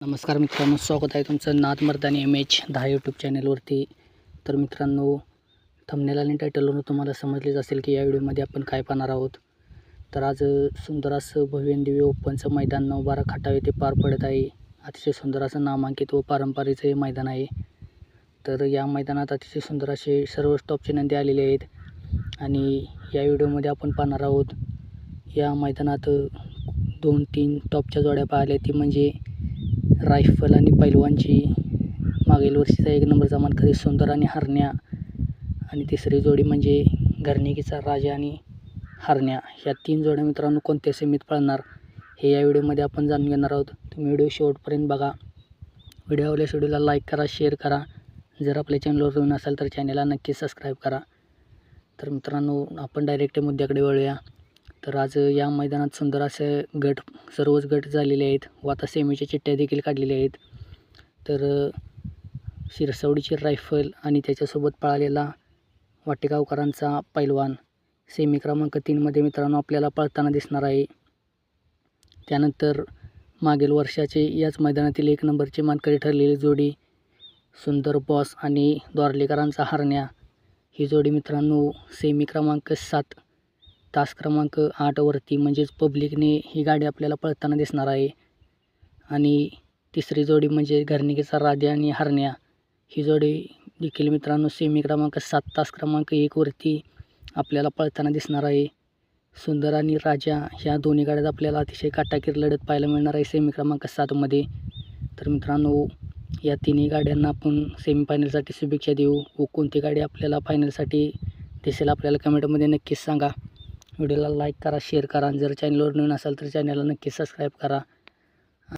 नमस्कार मित्रांनो स्वागत आहे तुमचं नाथ मर्दानी एम एच दहा यूट्यूब चॅनलवरती तर मित्रांनो थंबनेल आणि टायटलवरून तुम्हाला समजलेच असेल की या व्हिडिओमध्ये आपण काय पाहणार आहोत. तर आज सुंदर असं भव्य आणि ओपनचं मैदान नऊ बारा खटाव येथे पार पडत आहे. अतिशय सुंदर असं नामांकित व पारंपरिक हे मैदान आहे. तर या मैदानात अतिशय सुंदर असे सर्व टॉपचे नंदी आलेले आहेत. आणि या व्हिडिओमध्ये आपण पाहणार आहोत या मैदानात दोन तीन टॉपच्या जोड्या पाहिल्या ती म्हणजे रायफल आणि पैलवानची मागील वर्षीचा एक नंबरचा मानकरी सुंदर आणि हरण्या आणि तिसरी जोडी म्हणजे घरणिकीचा राजा आणि हरण्या. ह्या तीन जोड्या मित्रांनो कोणत्या सेमीत पळणार हे या व्हिडिओमध्ये आपण जाणून घेणार आहोत. तुम्ही व्हिडिओ शेवटपर्यंत बघा. व्हिडिओ आवडल्या व्हिडिओला लाईक करा शेअर करा. जर आपल्या चॅनलवर नवीन असाल तर चॅनलला नक्की सबस्क्राईब करा. तर मित्रांनो आपण डायरेक्ट मुद्द्याकडे वळूया. तर आज या मैदानात सुंदर असे गट सर्वच गट झालेले आहेत. व आता सेमीच्या चिठ्ठ्या देखील काढलेल्या आहेत. तर शिरसवडीची रायफल आणि त्याच्यासोबत पळालेला वाटेगावकरांचा पैलवान सेमी क्रमांक तीनमध्ये मित्रांनो आपल्याला पळताना दिसणार आहे. त्यानंतर मागील वर्षाचे याच मैदानातील एक नंबरची मानकरी ठरलेली जोडी सुंदर बॉस आणि द्वारलेकरांचा हरण्या. ही जोडी मित्रांनो सेमी क्रमांक सात तास क्रमांक आठवरती म्हणजेच पब्लिकने ही गाडी आपल्याला पळताना दिसणार आहे. आणि तिसरी जोडी म्हणजे घरणिकेचा राजा आणि हरण्या. ही जोडी देखील मित्रांनो सेमी क्रमांक सात तास क्रमांक एकवरती आपल्याला पळताना दिसणार आहे. सुंदर आणि राजा ह्या दोन्ही गाड्यात आपल्याला अतिशय काटाकीर लढत पाहायला मिळणार आहे सेमी क्रमांक सातमध्ये तर मित्रांनो या तिन्ही गाड्यांना आपण सेमीफायनलसाठी शुभेच्छा देऊ. व कोणती गाडी आपल्याला फायनलसाठी दिसेल आपल्याला कमेंटमध्ये नक्कीच सांगा. व्हिडिओला लाईक करा शेअर करा आणि जर चॅनलवर नवीन असाल तर चॅनलला नक्की सबस्क्राईब करा.